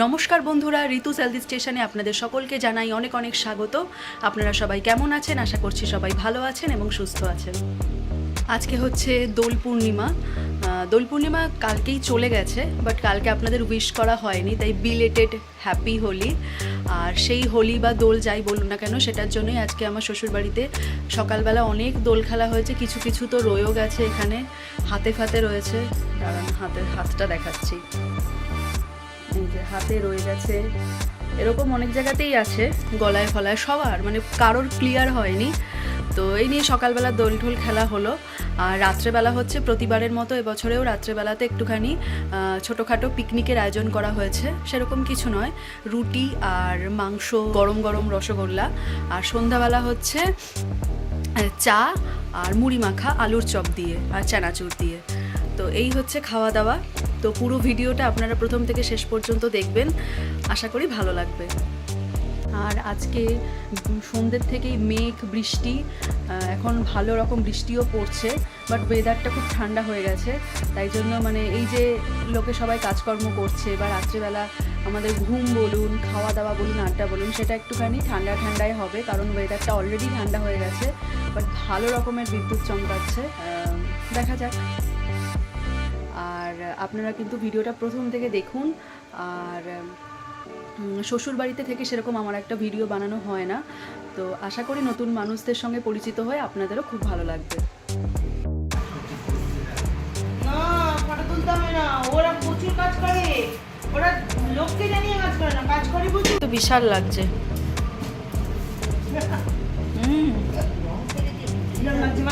নমস্কার বন্ধুরা, ঋতু সেলদি স্টেশনে আপনাদের সকলকে জানাই অনেক অনেক স্বাগত। আপনারা সবাই কেমন আছেন? আশা করছি সবাই ভালো আছেন এবং সুস্থ আছেন। আজকে হচ্ছে দোল পূর্ণিমা। দোল পূর্ণিমা কালকেই চলে গেছে বাট কালকে আপনাদের উইশ করা হয়নি, তাই বিলেটেড হ্যাপি হোলি। আর সেই হোলি বা দোল যাই বলুন না কেন, সেটার জন্যই আজকে আমার শ্বশুরবাড়িতে সকালবেলা অনেক দোল খেলা হয়েছে। কিছু কিছু তো রয়েও গেছে এখানে, হাতে ফাতে রয়েছে। দাঁড়ান হাতের হাতটা দেখাচ্ছি। হাতে রয়ে গেছে। এরকম অনেক জায়গাতেই আছে, গলায় ফলায়, সবার মানে কারোর ক্লিয়ার হয়নি। তো এই নিয়ে সকালবেলা দোল ঢোল খেলা হলো, আর রাত্রেবেলা হচ্ছে প্রতিবারের মতো এবছরেও রাত্রেবেলাতে একটুখানি ছোটোখাটো পিকনিকের আয়োজন করা হয়েছে। সেরকম কিছু নয়, রুটি আর মাংস, গরম গরম রসগোল্লা, আর সন্ধ্যাবেলা হচ্ছে চা আর মুড়ি মাখা, আলুর চপ দিয়ে, আর চানাচুর দিয়ে। তো এই হচ্ছে খাওয়া দাওয়া তো পুরো ভিডিওটা আপনারা প্রথম থেকে শেষ পর্যন্ত দেখবেন। আশা করি ভালো লাগবে। আর আজকে সন্ধ্যের থেকেই মেঘ, বৃষ্টি এখন ভালো রকম বৃষ্টিও পড়ছে বাট ওয়েদারটা খুব ঠান্ডা হয়ে গেছে। তাই জন্য মানে এই যে লোকে সবাই কাজকর্ম করছে বা রাত্রিবেলা আমাদের ঘুম বলুন খাওয়া দাওয়া বলুন, আড্ডা বলুন, সেটা একটুখানি ঠান্ডা ঠান্ডায় হবে, কারণ ওয়েদারটা অলরেডি ঠান্ডা হয়ে গেছে বাট ভালো রকমের বিদ্যুৎ চমকাচ্ছে। দেখা যাক। আপনারা কিন্তু ভিডিওটা প্রথম থেকে দেখুন আর শ্বশুর বাড়িতে থেকে সেরকম আমার একটা ভিডিও বানানো হয় না। তো আশা করি নতুন মানুষদের সঙ্গে পরিচিত হয়ে আপনাদেরও খুব ভালো লাগবে। ফটো তুলতে হবে না। ওরা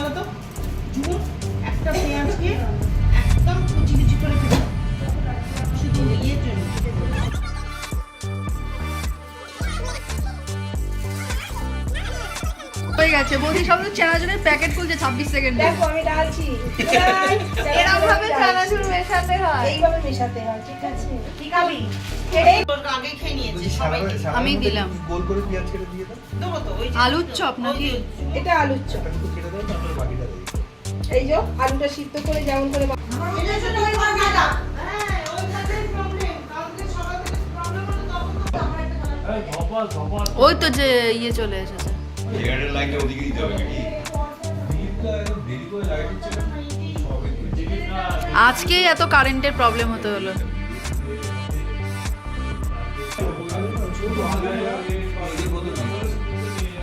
হয়ে গেছে। বৌদি সব চেনাচুরের প্যাকেট খুলছে ছাব্বিশ সেকেন্ড দেখো আমি ডালছি। এরকম ভাবে চানাচুর মেশাতে হয়। এইভাবে মেশাতে হয় ঠিক আছে? আমি দিলাম। গোল করে পেঁয়াজ কেটে দিয়ে দাও। তো ওই আলুর চপ নাকি? এটা আলুর চপ। কেটে দাও তারপরে বাকিটা এই যে আলুটা সিদ্ধ করে যেমন করে ওই তো যে ইয়ে চলে এসেছে। লাইনটা ওদিকে দিতে হবে নাকি? আজকেই এত কারেন্টের প্রবলেম হতে হলো।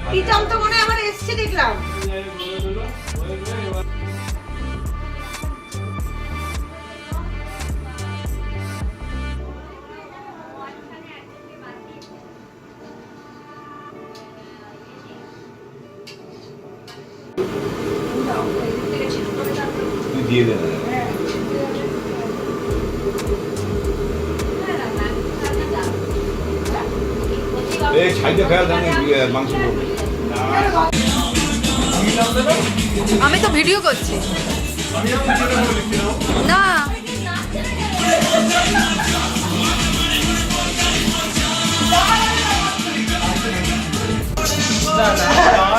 প্রীতম তো মনে হয় আমার এসছে দেখলাম। দিয়ে দে না এই সাইডে খেয়াল মাংস আমি তো ভিডিও করছি। না। বাটি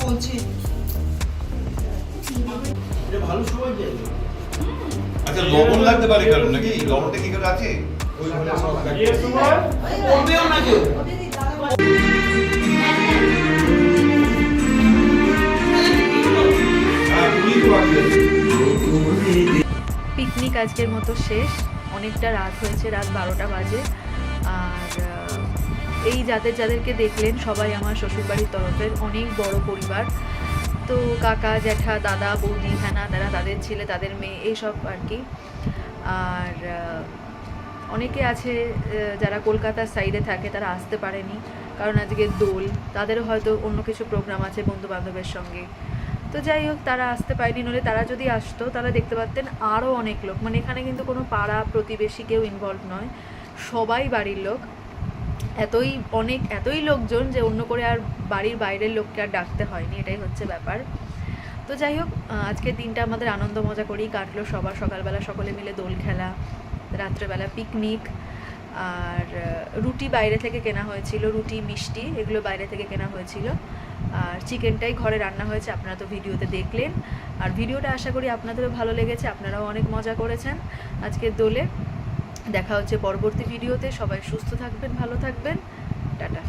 বলছে? আচ্ছা লবণ লাগতে পারে কারণ নাকি? লবণটা কি করে আছে? ওই পিকনিক আজকের মতো শেষ। অনেকটা রাত হয়েছে, রাত বারোটা বাজে। আর এই যাদের যাদেরকে দেখলেন, সবাই আমার শ্বশুরবাড়ির তরফের অনেক বড় পরিবার। তো কাকা, জ্যাঠা, দাদা, বৌদি, হ্যানা, তারা তাদের ছেলে, তাদের মেয়ে, এইসব আর কি। আর অনেকে আছে যারা কলকাতার সাইডে থাকে, তারা আসতে পারেনি। কারণ আজকে দোল, তাদেরও হয়তো অন্য কিছু প্রোগ্রাম আছে বন্ধু বান্ধবের সঙ্গে। তো যাই হোক, তারা আসতে পারেনি নলে তারা যদি আসতো, তাহলে দেখতে পারতেন আরও অনেক লোক। মানে এখানে কিন্তু কোনো পাড়া প্রতিবেশী কেউ ইনভলভ নয়, সবাই বাড়ির লোক। এতই অনেক, এতই লোকজন যে অন্য করে আর বাড়ির বাইরের লোককে আর ডাকতে হয়নি, এটাই হচ্ছে ব্যাপার। তো যাই হোক আজকের দিনটা আমাদের আনন্দ মজা করেই কাটলো। সবার সকালবেলা সকলে মিলে দোল খেলা, রাত্রেবেলা পিকনিক আর রুটি বাইরে থেকে কেনা হয়েছিল, রুটি, মিষ্টি, এগুলো বাইরে থেকে কেনা হয়েছিল। আর চিকেনটাই ঘরে রান্না হয়েছে, আপনারা তো ভিডিওতে দেখলেন। আর ভিডিওটা আশা করি আপনাদেরও ভালো লেগেছে, আপনারাও অনেক মজা করেছেন আজকের দোলে। দেখা হচ্ছে পরবর্তী ভিডিওতে, সবাই সুস্থ থাকবেন, ভালো থাকবেন। টাটা।